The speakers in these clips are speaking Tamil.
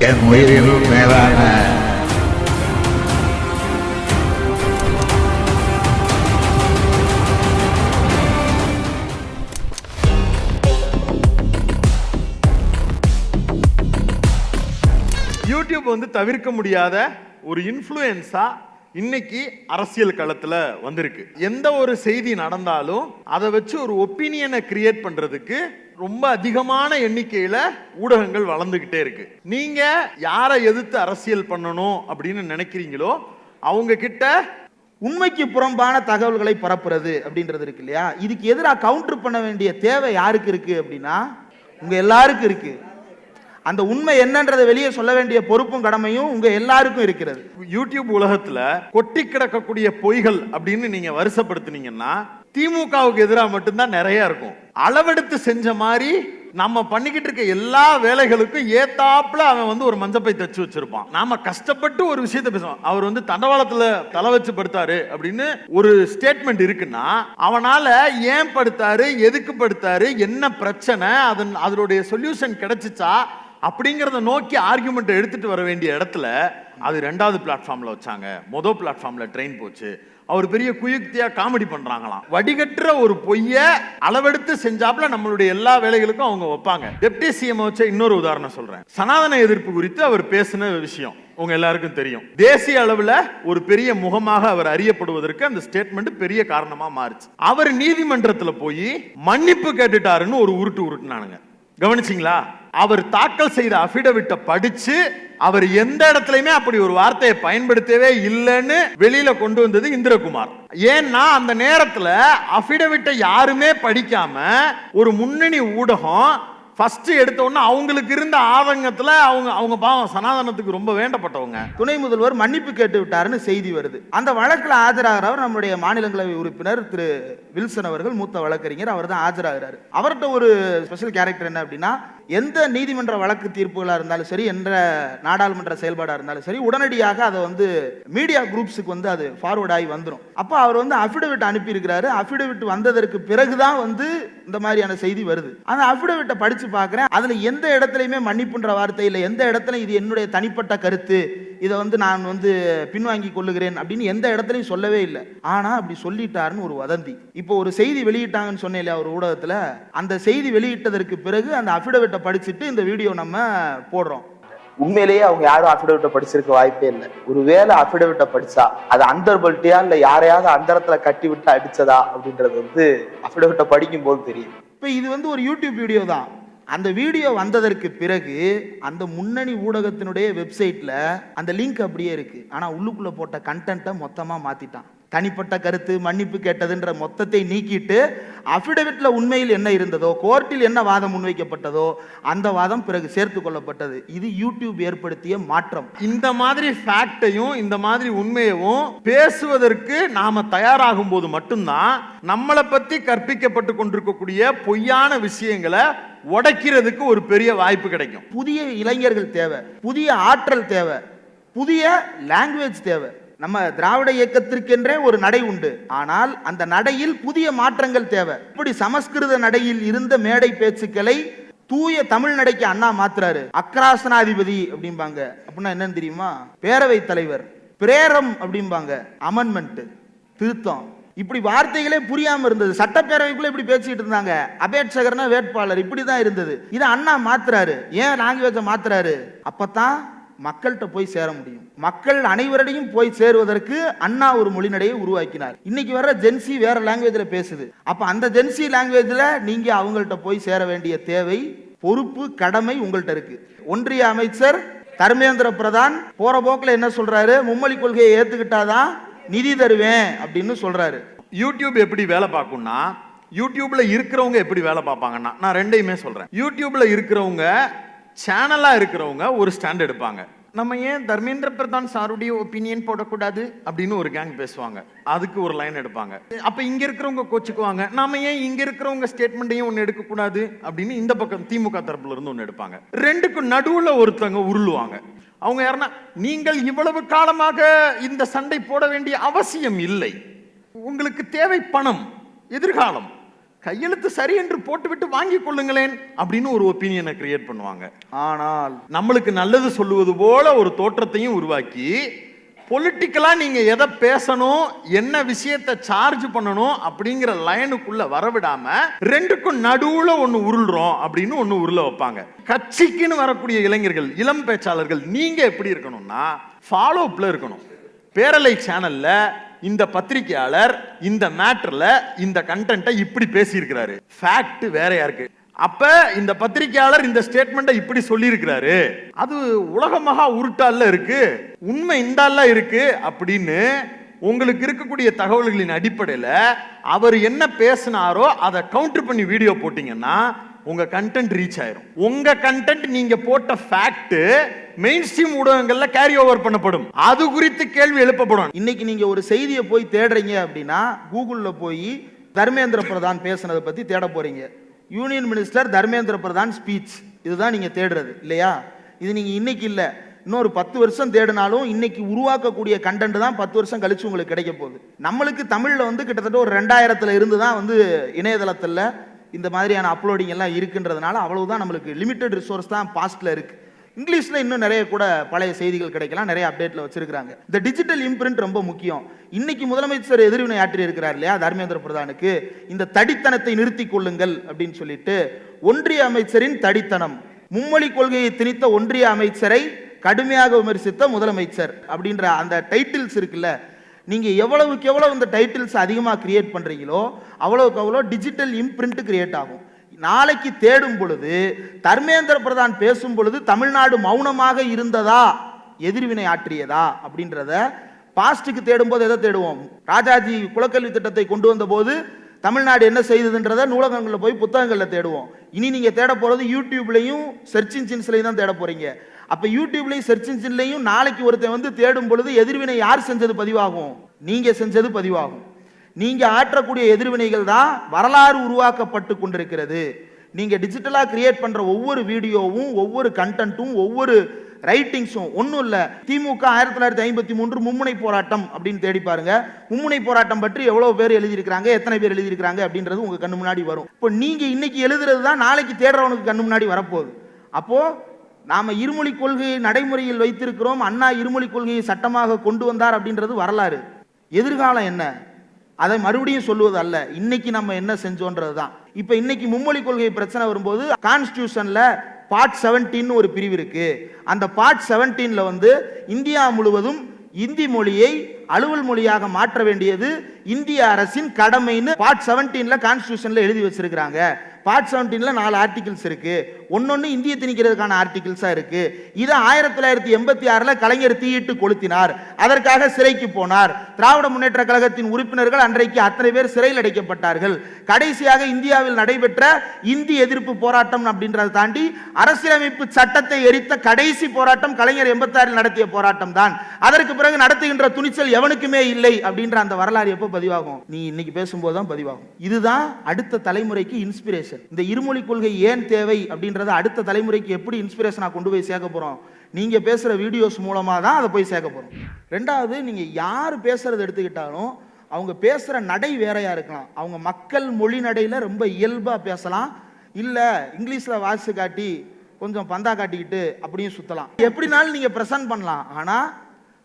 என் உயிரினும் மேலான யூடியூப் வந்து தவிர்க்க முடியாத ஒரு இன்ஃப்ளூயன்ஸா இன்னைக்கு அரசியல் களத்துல வந்திருக்கு. எந்த ஒரு செய்தி நடந்தாலும் அதை வச்சு ஒரு ஒப்பீனியனை கிரியேட் பண்றதுக்கு ரொம்ப அதிகமான எண்ணிக்கையில் ஊடகங்கள் வளர்ந்துக்கிட்டே இருக்கு. நீங்க யாரை எதிர்த்து அரசியல் பண்ணணும் அப்படின்னு நினைக்கிறீங்களோ அவங்க கிட்ட உண்மைக்கு புறம்பான தகவல்களை பரப்புறது அப்படின்றது இருக்கு இல்லையா? இதுக்கு எதிராக கவுண்டர் பண்ண வேண்டிய தேவை யாருக்கு இருக்கு அப்படின்னா உங்க எல்லாருக்கும் இருக்கு. அந்த உண்மை என்னன்றதை வெளியே சொல்ல வேண்டிய பொறுப்பும் கடமையும் உங்க எல்லாருக்கும் இருக்கிறது. யூடியூப் உலகத்துல கொட்டி கிடக்கக்கூடிய பொய்கள் அப்படின்னு நீங்க வருஷப்படுத்தினீங்கன்னா திமுகவுக்கு எதிராக மட்டும்தான் நிறைய இருக்கும். அளவெடுத்து செஞ்ச மாதிரி நம்ம பண்ணிக்கிட்டு இருக்க எல்லா வேலைகளுக்கும் ஏத்தாப்புல அவன் வந்து ஒரு மஞ்சப்பை தச்சு வச்சிருப்பான். நாம கஷ்டப்பட்டு ஒரு விஷயத்தை பேசுவோம். அவர் வந்து தண்டவாளத்துல தலை வச்சு படுத்தாரு அப்படின்னு ஒரு ஸ்டேட்மெண்ட் இருக்குன்னா அவனால ஏன் படுத்தாரு எதுக்கு படுத்தாரு என்ன பிரச்சனை அதன் அதனுடைய சொல்யூஷன் கிடைச்சிச்சா அப்படிங்கிறத நோக்கி ஆர்குமெண்ட் எடுத்துட்டு வர வேண்டிய இடத்துல அது ரெண்டாவது பிளாட்ஃபார்மில் வச்சாங்க. மொதல் பிளாட்ஃபார்மில் ட்ரெயின் போச்சு. அவர் பெரிய குயுக்தியா காமெடி பண்றாங்களாம். வடிகட்டுற ஒரு பொய்ய அளவெடுத்து செஞ்சாப்புல நம்மளுடைய எல்லா வேலைகளுக்கும் அவங்க வைப்பாங்க. டெப்டி சிஎம் வச்ச இன்னொரு உதாரணம் சொல்றேன். சனாதன எதிர்ப்பு குறித்து அவர் பேசின விஷயம் உங்க எல்லாருக்கும் தெரியும். தேசிய அளவுல ஒரு பெரிய முகமாக அவர் அறியப்படுவதற்கு அந்த ஸ்டேட்மெண்ட் பெரிய காரணமா மாறுச்சு. அவர் நீதிமன்றத்துல போய் மன்னிப்பு கேட்டுட்டாருன்னு ஒரு உருட்டு உருட்டுனானுங்க. கவனிச்சிங்களா? அவர் தாக்கல் செய்த அபிடவிட்டை படிச்சு அவர் எந்த இடத்துலயுமே அப்படி ஒரு வார்த்தையை பயன்படுத்தவே இல்லைன்னு வெளியில கொண்டு வந்தது இந்திரகுமார். ஏன்னா அந்த நேரத்துல அபிடவிட்டை யாருமே படிக்காம ஒரு முன்னணி ஊடகம் ஃபஸ்ட்டு எடுத்தோடனே அவங்களுக்கு இருந்த ஆதங்கத்தில் அவங்க அவங்க பாவம் சனாதனத்துக்கு ரொம்ப வேண்டப்பட்டவங்க. துணை முதல்வர் மன்னிப்பு கேட்டு விட்டாருன்னு செய்தி வருது. அந்த வழக்கில் ஆஜராகிறவர் நம்முடைய மாநிலங்களவை உறுப்பினர் திரு வில்சன் அவர்கள் மூத்த வழக்கறிஞர் அவர் தான் ஆஜராகிறார். அவர்கிட்ட ஒரு ஸ்பெஷல் கேரக்டர் என்ன அப்படின்னா எந்த நீதிமன்ற வழக்கு தீர்ப்புகளாக இருந்தாலும் சரி என்ற நாடாளுமன்ற செயல்பாடாக இருந்தாலும் சரி உடனடியாக அதை வந்து மீடியா குரூப்ஸுக்கு வந்து அது ஃபார்வர்ட் ஆகி வந்துடும் அப்போ அவர் வந்து அஃபிடவிட் அனுப்பியிருக்கிறாரு. அஃபிடவிட் வந்ததற்கு பிறகுதான் வந்து இந்த மாதிரியான செய்தி வருது. அந்த அஃபிடவிட்டை படித்து பார்க்குறேன். அதில் எந்த இடத்துலையுமே மன்னிப்புன்ற வார்த்தை இல்லை. எந்த இடத்துல இது என்னுடைய தனிப்பட்ட கருத்து. இதை வந்து நான் வந்து பின்வாங்கி கொள்ளுகிறேன் அப்படின்னு எந்த இடத்துலையும் சொல்லவே இல்லை. ஆனால் அப்படி சொல்லிட்டாருன்னு ஒரு வதந்தி. இப்போ ஒரு செய்தி வெளியிட்டாங்கன்னு சொன்னேன் இல்லையா ஒரு ஊடகத்தில் அந்த செய்தி வெளியிட்டதற்கு பிறகு அந்த அஃபிடவிட்டை படிச்சுட்டு இந்த வீடியோ நம்ம போடுறோம். உண்மையிலேயே அவங்க யாரும் அஃபிடவிட்டை படிச்சிருக்க வாய்ப்பே இல்லை. ஒருவேளை அஃபிடவிட்டை படிச்சா அது அந்தர்பல்ட்டியா இல்ல யாரையாவது அந்தரத்துல கட்டி விட்டு அடிச்சதா அப்படின்றது வந்து அஃபிடவிட்டை படிக்கும் போது தெரியும். இப்போ இது வந்து ஒரு யூடியூப் வீடியோ தான். அந்த வீடியோ வந்ததற்கு பிறகு அந்த முன்னணி ஊடகத்தினுடைய வெப்சைட்ல அந்த லிங்க் அப்படியே இருக்கு. ஆனா உள்ளுக்குள்ள போட்ட கண்டென்ட்டை மொத்தமா மாத்திட்டான். தனிப்பட்ட கருத்து மன்னிப்பு கேட்டதுன்ற மொத்தத்தை நீக்கிட்டு அஃபிடவிட்ல உண்மையில் என்ன இருந்ததோ கோர்ட்டில் என்ன வாதம் முன்வைக்கப்பட்டதோ அந்த வாதம் பிறகு சேர்த்து கொள்ளப்பட்டது. இது யூடியூப் ஏற்படுத்திய மாற்றம். இந்த மாதிரி ஃபேக்டையும் இந்த மாதிரி உண்மையவும் பேசுவதற்கு நாம தயாராகும் போது மட்டும்தான் நம்மளை பத்தி கற்பிக்கப்பட்டு கொண்டிருக்கக்கூடிய பொய்யான விஷயங்களை உடைக்கிறதுக்கு ஒரு பெரிய வாய்ப்பு கிடைக்கும். புதிய இளைஞர்கள் தேவை புதிய ஆற்றல் தேவை புதிய லாங்குவேஜ் தேவை. நம்ம திராவிட இயக்கத்திற்கென்றே ஒரு நடை உண்டு. ஆனால் அந்த நடையில் புதிய மாற்றங்கள் தேவை. இப்படி சமஸ்கிருத நடையில் இருந்த மேடை பேச்சுக்களை தூய தமிழ் நடைக்கு அண்ணா மாத்துறாரு. அக்ராசனாதிபதி அப்படிம்பாங்க. அப்படின்னா என்னன்னு தெரியுமா? பேரவை தலைவர். பிரேரம் அப்படிம்பாங்க. அமெண்ட்மெண்ட் திருத்தம். இப்படி வார்த்தைகளே புரியாம இருந்தது. சட்டப்பேரவைக்குள்ள இப்படி பேசிட்டு இருந்தாங்க. அபேட்சகர்னா வேட்பாளர். இப்படி தான் இருந்தது. இதை அண்ணா மாத்துறாரு. ஏன் லாங்குவேஜை மாத்துறாரு? அப்பதான் மக்கள்கிட்ட போய் சேர முடியும். மக்கள் அனைவரிடையும் போய் சேருவதற்கு அண்ணா ஒரு மொழிநடையை உருவாக்கினார். இன்னைக்கு வர ஜென்சி வேற லாங்குவேஜில் பேசுது. அப்போ அந்த ஜென்சி லாங்குவேஜில் நீங்க அவங்கள்ட்ட போய் சேர வேண்டிய தேவை பொறுப்பு கடமை உங்கள்கிட்ட இருக்கு. ஒன்றிய அமைச்சர் தர்மேந்திர பிரதான் போற போக்கில் என்ன சொல்றாரு? மும்மொழி கொள்கையை ஏத்துக்கிட்டாதான் நிதி தருவேன் அப்படின்னு சொல்றாரு. யூடியூப் எப்படி வேலை பார்க்கும்னா யூடியூப்ல இருக்கிறவங்க எப்படி வேலை பார்ப்பாங்கன்னா நான் ரெண்டையுமே சொல்றேன். யூடியூப்ல இருக்கிறவங்க சேனலா இருக்கிறவங்க ஒரு ஸ்டாண்ட் எடுப்பாங்க. நம்ம ஏன் தர்மேந்திர பிரதான் சாருடைய ஒப்பீனியன் போடக்கூடாது அப்படின்னு ஒரு கேங் பேசுவாங்க. அதுக்கு ஒரு லைன் எடுப்பாங்க. அப்ப இங்க இருக்கிறவங்க கோச்சுக்குவாங்க. நாம ஏன் இங்க இருக்கிறவங்க ஸ்டேட்மெண்ட்டையும் ஒன்று எடுக்கக்கூடாது அப்படின்னு இந்த பக்கம் திமுக தரப்புல இருந்து ஒன்று எடுப்பாங்க. ரெண்டுக்கும் நடுவுல ஒருத்தவங்க உருளுவாங்க. அவங்க யாருன்னா நீங்கள் இவ்வளவு காலமாக இந்த சண்டை போட வேண்டிய அவசியம் இல்லை. உங்களுக்கு தேவை பணம் எதிர்காலம். கையெழுத்து சரி என்று போட்டுவிட்டு வாங்கிக் கொள்ளுங்களேன் அப்படின்னு ஒரு ஒப்பீனியனை கிரியேட் பண்ணுவாங்க. ஆனால் நம்மளுக்கு நல்லது சொல்லுவது போல ஒரு தோற்றத்தையும் உருவாக்கி பொலிட்டிக்கலா நீங்க எதை பேசணும் என்ன விஷயத்தை சார்ஜ் பண்ணணும் அப்படிங்கிற லைனுக்குள்ள வரவிடாம ரெண்டுக்கும் நடுவுல ஒண்ணு உருள்றோம் அப்படின்னு ஒண்ணு உருள வைப்பாங்க. கட்சிக்குன்னு வரக்கூடிய இளைஞர்கள் இளம் பேச்சாளர்கள் நீங்க எப்படி இருக்கணும்னா ஃபாலோப்ல இருக்கணும். பேரலை சேனல்ல இந்த பத்திரிகையாளர் இந்த மேட்டர்ல இந்த கண்டென்ட்டை இப்படி பேசியிருக்கிறாரு. ஃபேக்ட் வேறையா இருக்கு அப்ப இந்த பத்திரிகையாளர் இந்த ஸ்டேட்மெண்ட்டை இப்படி சொல்லியிருக்கிறாரு. அது உலகமாக உருட்டால இருக்கு? உண்மை இந்தால இருக்கு? அப்படின்னு உங்களுக்கு இருக்கக்கூடிய தகவல்களின் அடிப்படையில் அவர் என்ன பேசினாரோ அதை கவுண்டர் பண்ணி வீடியோ போட்டிங்கன்னா உங்கள் கண்டென்ட் ரீச் ஆயிரும். உங்கள் கண்டென்ட் நீங்கள் போட்ட ஃபேக்ட்டு மெயின் ஸ்ட்ரீம் ஊடகங்களில் கேரி ஓவர் பண்ணப்படும். அது குறித்து கேள்வி எழுப்பப்படும். இன்னைக்கு நீங்கள் ஒரு செய்தியை போய் தேடுறீங்க அப்படின்னா கூகுளில் போய் தர்மேந்திர பிரதான் பேசுனதை பற்றி தேட போகிறீங்க union minister Dharmendra Pradhan speech இதுதான் நீங்கள் தேடுறது இல்லையா? இது நீங்கள் இன்னைக்கு இல்லை. இன்னொரு பத்து வருஷம் தேடினாலும் இன்னைக்கு உருவாக்கக்கூடிய கண்டென்ட் தான் பத்து வருஷம் கழிச்சு உங்களுக்கு கிடைக்க போகுது. நம்மளுக்கு தமிழில் வந்து கிட்டத்தட்ட ஒரு ரெண்டாயிரத்தில் இருந்து தான் வந்து இணையதளத்தில் இந்த மாதிரியான அப்லோடிங் எல்லாம் இருக்குன்றதுனால அவ்வளவுதான் நம்மளுக்கு லிமிட்டட் ரிசோர்ஸ் தான் பாஸ்ட்ல இருக்கு. இங்கிலீஷ்ல இன்னும் நிறைய கூட பழைய செய்திகள் கிடைக்கலாம் நிறைய அப்டேட்ல வச்சிருக்காங்க இந்த டிஜிட்டல் இம்ப்ரிண்ட் ரொம்ப முக்கியம். இன்னைக்கு முதலமைச்சர் எதிர்வினை ஆற்றி இருக்கிறார் இல்லையா? தர்மேந்திர பிரதானுக்கு. இந்த தடித்தனத்தை நிறுத்தி கொள்ளுங்கள் அப்படின்னு சொல்லிட்டு ஒன்றிய அமைச்சரின் தடித்தனம். மும்மொழி கொள்கையை திணித்த ஒன்றிய அமைச்சரை கடுமையாக விமர்சித்த முதலமைச்சர் அப்படின்ற அந்த டைட்டில்ஸ் இருக்குல்ல நீங்கள் எவ்வளவுக்கு எவ்வளோ இந்த டைட்டில்ஸ் அதிகமாக கிரியேட் பண்ணுறீங்களோ அவ்வளோக்கு அவ்வளோ டிஜிட்டல் இம்ப்ரிண்ட் கிரியேட் ஆகும். நாளைக்கு தேடும் பொழுது தர்மேந்திர பிரதான் பேசும் பொழுது தமிழ்நாடு மௌனமாக இருந்ததா? எதிர்வினை ஆற்றியதா? அப்படின்றத பாஸ்ட்டுக்கு தேடும்போது எதை தேடுவோம்? ராஜாஜி குலக்கல்வி திட்டத்தை கொண்டு வந்த போது தமிழ்நாடு என்ன செய்ததுன்றத நூலகங்களில் போய் புத்தகங்களில் தேடுவோம். இனி நீங்கள் தேட போகிறது யூடியூப்லேயும் சர்ச் இன்ஜின்ஸ்லையும் தான் தேட போகிறீங்க அப்போ யூடியூப்லையும் சர்ச் இன்ஜின்லையும் நாளைக்கு ஒருத்தன் வந்து தேடும் பொழுது எதிர்வினை யார் செஞ்சது பதிவாகும்? நீங்கள் செஞ்சது பதிவாகும். நீங்கள் ஆற்றக்கூடிய எதிர்வினைகள் தான் வரலாறு உருவாக்கப்பட்டு கொண்டிருக்கிறது. நீங்கள் டிஜிட்டலாக கிரியேட் பண்ணுற ஒவ்வொரு வீடியோவும் ஒவ்வொரு கண்டென்ட்டும் ஒவ்வொரு ரைட்டிங்ஸும் ஒன்றும் இல்லை. திமுக ஆயிரத்தி தொள்ளாயிரத்தி ஐம்பத்தி மூன்று மும்முனை போராட்டம் அப்படின்னு தேடி பாருங்க. மும்முனை போராட்டம் பற்றி எவ்வளோ பேர் எழுதியிருக்கிறாங்க எத்தனை பேர் எழுதியிருக்கிறாங்க அப்படின்றது உங்கள் கண்ணு முன்னாடி வரும். இப்போ நீங்கள் இன்னைக்கு எழுதுறது தான் நாளைக்கு தேடுறவனுக்கு கண்ணு முன்னாடி வரப்போகுது. அப்போது நாம் இருமொழி கொள்கையை நடைமுறையில் வைத்திருக்கிறோம். அண்ணா இருமொழி கொள்கையை சட்டமாக கொண்டு வந்தார் அப்படின்றது வரலாறு. எதிர்காலம் என்ன? அதை மறுபடியும் சொல்லுவது அல்ல. இன்னைக்கு நம்ம என்ன செஞ்சோன்றது தான். இப்போ இன்னைக்கு மும்மொழி கொள்கை பிரச்சனை வரும்போது கான்ஸ்டியூஷனில் பார்ட் 17 ஒரு பிரிவு இருக்கு. அந்த பார்ட் 17ல வந்து இந்தியா முழுவதும் இந்தி மொழியை அலுவல் மொழியாக மாற்ற வேண்டியது இந்திய அரசின் கடமைன்னு பார்ட் 17ல கான்ஸ்டியூஷன்ல எழுதி வச்சிருக்கிறாங்க. பார்ட் 17ல நாலு ஆர்டிகிள்ஸ் இருக்குது ஒன்று இந்திய திணிக்கிறதுக்கான ஆர்டிகிள்ஸாக இருக்கு. இதை ஆயிரத்தி தொள்ளாயிரத்தி எண்பத்தி ஆறில் கலைஞர் தீயிட்டு கொளுத்தினார். அதற்காக சிறைக்கு போனார். திராவிட முன்னேற்ற கழகத்தின் உறுப்பினர்கள் அன்றைக்கு அத்தனை பேர் சிறையில் அடைக்கப்பட்டார்கள். கடைசியாக இந்தியாவில் நடைபெற்ற இந்தி எதிர்ப்பு போராட்டம் அப்படின்றத தாண்டி அரசியலமைப்பு சட்டத்தை எரித்த கடைசி போராட்டம் கலைஞர் எண்பத்தாறில் நடத்திய போராட்டம் தான். அதற்கு பிறகு நடத்துகின்ற துணிச்சல் எவனுக்குமே இல்லை அப்படின்ற அந்த வரலாறு எப்போ பதிவாகும்? நீ இன்னைக்கு பேசும்போது தான் பதிவாகும். இதுதான் அடுத்த தலைமுறைக்கு இன்ஸ்பிரேஷன் இந்த இருமொழி கொள்கை ஏன் தேவை அப்படின்றத அடுத்த தலைமுறைக்கு எப்படி இன்ஸ்பிரேஷனாக கொண்டு போய் சேர்க்க போறோம்? நீங்க பேசுற வீடியோஸ் மூலமா தான் அதை போய் சேர்க்க போறோம். ரெண்டாவது நீங்க யார் பேசுறது எடுத்துக்கிட்டாலும் அவங்க பேசுற நடை வேறையா இருக்கலாம். அவங்க மக்கள் மொழி நடையில ரொம்ப இயல்பா பேசலாம். இல்ல இங்கிலீஷ்ல வாசி காட்டி கொஞ்சம் பந்தா காட்டிக்கிட்டு அப்படியும் சுற்றலாம் எப்படினாலும் நீங்க பிரசன்ட் பண்ணலாம். ஆனா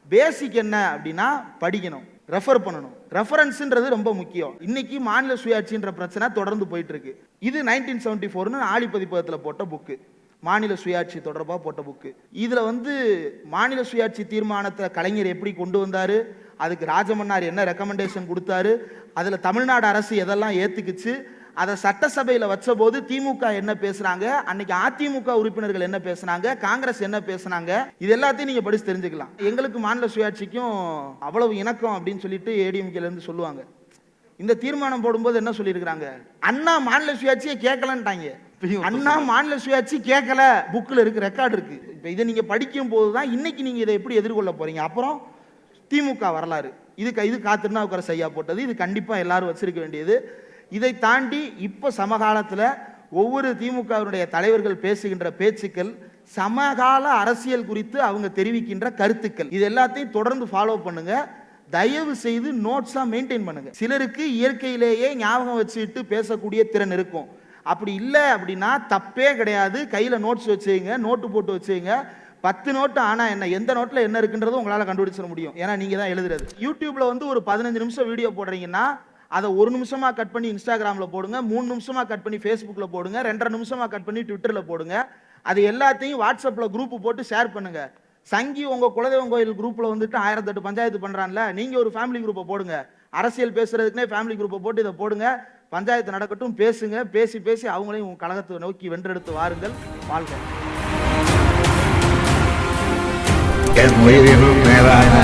பேசிக் என்ன அப்படின்னா படிக்கணும் ரெஃபர் பண்ணணும். ரெஃபரன்ஸ்ன்றது ரொம்ப முக்கியம். இன்னைக்கு மாநில சுயாட்சின்ற பிரச்சனை தொடர்ந்து போயிட்டு இருக்கு இது நைன்டீன் செவன்டி ஃபோர்னு ஆழி பதிப்பகத்தில் போட்ட புக்கு மாநில சுயாட்சி தொடர்பாக போட்ட புக்கு இதில் வந்து மாநில சுயாட்சி தீர்மானத்தை கலைஞர் எப்படி கொண்டு வந்தார்? அதுக்கு ராஜமன்னார் என்ன ரெக்கமெண்டேஷன் கொடுத்தாரு? அதில் தமிழ்நாடு அரசு எதெல்லாம் ஏற்றுக்குச்சு அதை சட்டசபையில் வச்சபோது திமுக என்ன பேசுறாங்க? அன்னைக்கு அதிமுக உறுப்பினர்கள் என்ன பேசுனாங்க? காங்கிரஸ் என்ன பேசுனாங்க? இது எல்லாத்தையும் நீங்க படிச்சு தெரிஞ்சுக்கலாம். எங்களுக்கு மாநில சுயாட்சிக்கும் அவ்வளவு இணக்கம் அப்படின்னு சொல்லிட்டு ஏடிஎம்கேல இருந்து சொல்லுவாங்க. இந்த தீர்மானம் போடும்போது என்ன சொல்லியிருக்கிறாங்க? அண்ணா மாநில சுயாட்சியை கேட்கலன்ட்டாங்க. அண்ணா மாநில சுயாட்சி கேட்கல. புக்கில் இருக்கு ரெக்கார்டு இருக்கு. இப்போ இதை நீங்க படிக்கும் போது தான் இன்னைக்கு நீங்க இதை எப்படி எதிர்கொள்ள போறீங்க? அப்புறம் திமுக வரலாறு. இது க- இது காத்திருந்தா செய்யா போட்டது. இது கண்டிப்பா எல்லாரும் வச்சிருக்க வேண்டியது. இதை தாண்டி இப்போ சமகாலத்தில் ஒவ்வொரு திமுகவினுடைய தலைவர்கள் பேசுகின்ற பேச்சுக்கள் சமகால அரசியல் குறித்து அவங்க தெரிவிக்கின்ற கருத்துக்கள். இது எல்லாத்தையும் தொடர்ந்து ஃபாலோ பண்ணுங்க. தயவு செய்து நோட்ஸாக மெயின்டைன் பண்ணுங்க. சிலருக்கு இயற்கையிலேயே ஞாபகம் வச்சுட்டு பேசக்கூடிய திறன் இருக்கும். அப்படி இல்லை அப்படின்னா தப்பே கிடையாது. கையில் நோட்ஸ் வச்சுங்க நோட்டு போட்டு வச்சுங்க. பத்து நோட்டு ஆனால் என்ன எந்த நோட்டில் என்ன இருக்குன்றது உங்களால் கண்டுபிடிச்சிட முடியும். ஏன்னா நீங்கள் தான் எழுதுறது. யூடியூப்பில் வந்து ஒரு பதினஞ்சு நிமிஷம் வீடியோ போடுறீங்கன்னா அதை ஒரு நிமிஷமாக கட் பண்ணி இன்ஸ்டாகிராமில் போடுங்க மூணு நிமிஷமாக கட் பண்ணி ஃபேஸ்புக்கில் போடுங்க ரெண்டரை நிமிஷமாக கட் பண்ணி ட்விட்டரில் போடுங்க. அது எல்லாத்தையும் வாட்ஸ்அப்பில் குரூப் போட்டு ஷேர் பண்ணுங்க. சங்கி உங்கள் குலதெய்வம் கோயில் குரூப்பில் வந்துட்டு ஆயிரத்தெட்டு பஞ்சாயத்து பண்ணுறான்ல நீங்கள் ஒரு ஃபேமிலி குரூப்பை போடுங்க. அரசியல் பேசுறதுக்குனே ஃபேமிலி குரூப்பை போட்டு இதை போடுங்க. பஞ்சாயத்து நடக்கட்டும் பேசுங்க. பேசி பேசி அவங்களையும் உங்கள் கழகத்தை நோக்கி வென்றெடுத்து வாருங்கள். வாழ்க. என் உயிரினும் மேலான